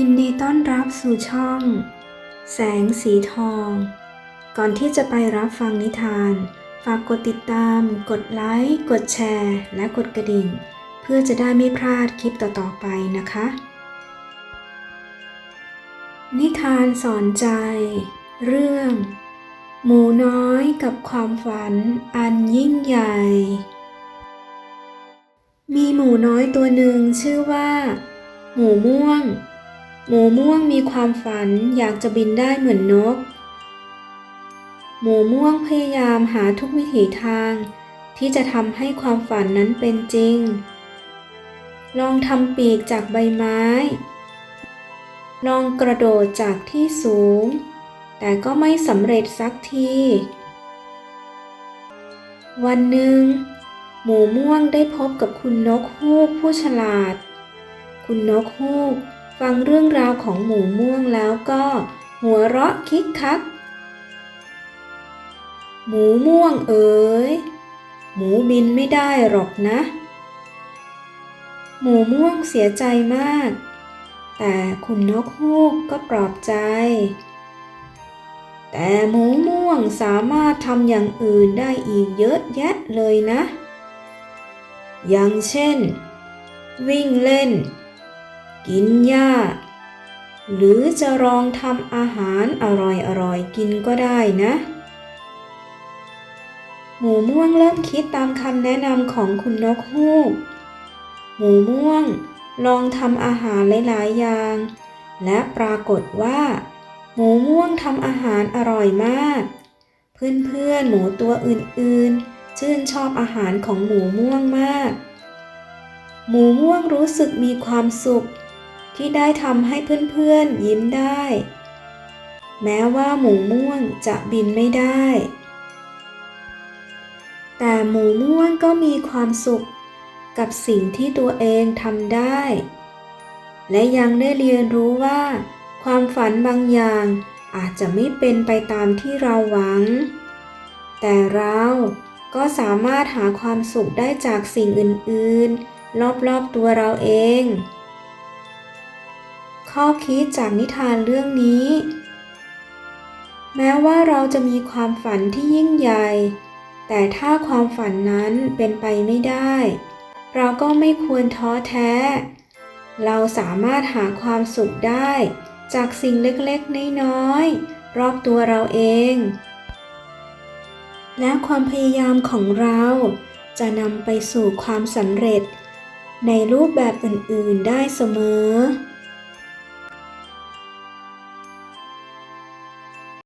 ยินดีต้อนรับสู่ช่อง แสงสีทอง ก่อนที่จะไปรับฟังนิทาน ฝากกดติดตาม กดไลค์ กดแชร์ และกดกระดิ่ง เพื่อจะได้ไม่พลาดคลิปต่อๆไปนะคะ นิทานสอนใจ เรื่อง หมูน้อยกับความฝันอันยิ่งใหญ่ มีหมูน้อยตัวหนึ่งชื่อว่า หมูม่วง หมูม่วงมีความฝันอยากจะบินได้เหมือนนก หมูม่วงพยายามหาทุกวิถีทาง ที่จะทำให้ความฝันนั้นเป็นจริง ลองทำปีกจากใบไม้ ลองกระโดดจากที่สูง แต่ก็ไม่สำเร็จสักที วันหนึ่ง หมูม่วงได้พบกับคุณนกฮูกผู้ฉลาด คุณนกฮูก ฟังเรื่องราวของหมูม่วงแล้วก็ หัวเราะคิกคัก หมูม่วงเอ๋ย หมูบินไม่ได้หรอกนะ หมูม่วงเสียใจมาก แต่คุณนกฮูกก็ปลอบใจ แต่หมูม่วงสามารถทำอย่างอื่นได้อีกเยอะแยะเลยนะ อย่างเช่น วิ่งเล่น กินหญ้า หรือจะลองทำอาหารอร่อยๆกินก็ได้นะ หมูม่วงเริ่มคิดตามคำแนะนำของคุณนกฮูก หมูม่วงลองทำอาหารหลายๆอย่าง และปรากฏว่า หมูม่วงทำอาหารอร่อยมาก เพื่อนๆหมูตัวอื่นๆ ชื่นชอบอาหารของหมูม่วงมากหมูม่วงรู้สึกมีความสุข ที่ได้ทำให้เพื่อนๆยิ้มได้ แม้ว่าหมูม่วงจะบินไม่ได้ แต่หมูม่วงก็มีความสุขกับสิ่งที่ตัวเองทำได้ และยังได้เรียนรู้ว่า ความฝันบางอย่างอาจจะไม่เป็นไปตามที่เราหวัง แต่เราก็สามารถหาความสุขได้จากสิ่งอื่นๆ รอบๆตัวเราเอง ข้อคิดจากนิทานเรื่องนี้ แม้ว่าเราจะมีความฝันที่ยิ่งใหญ่ แต่ถ้าความฝันนั้นเป็นไปไม่ได้ เราก็ไม่ควรท้อแท้ เราสามารถหาความสุขได้ จากสิ่งเล็กๆ น้อยๆ รอบตัวเราเอง และความพยายามของเราจะนำไปสู่ความสำเร็จในรูปแบบอื่น ๆ ได้เสมอ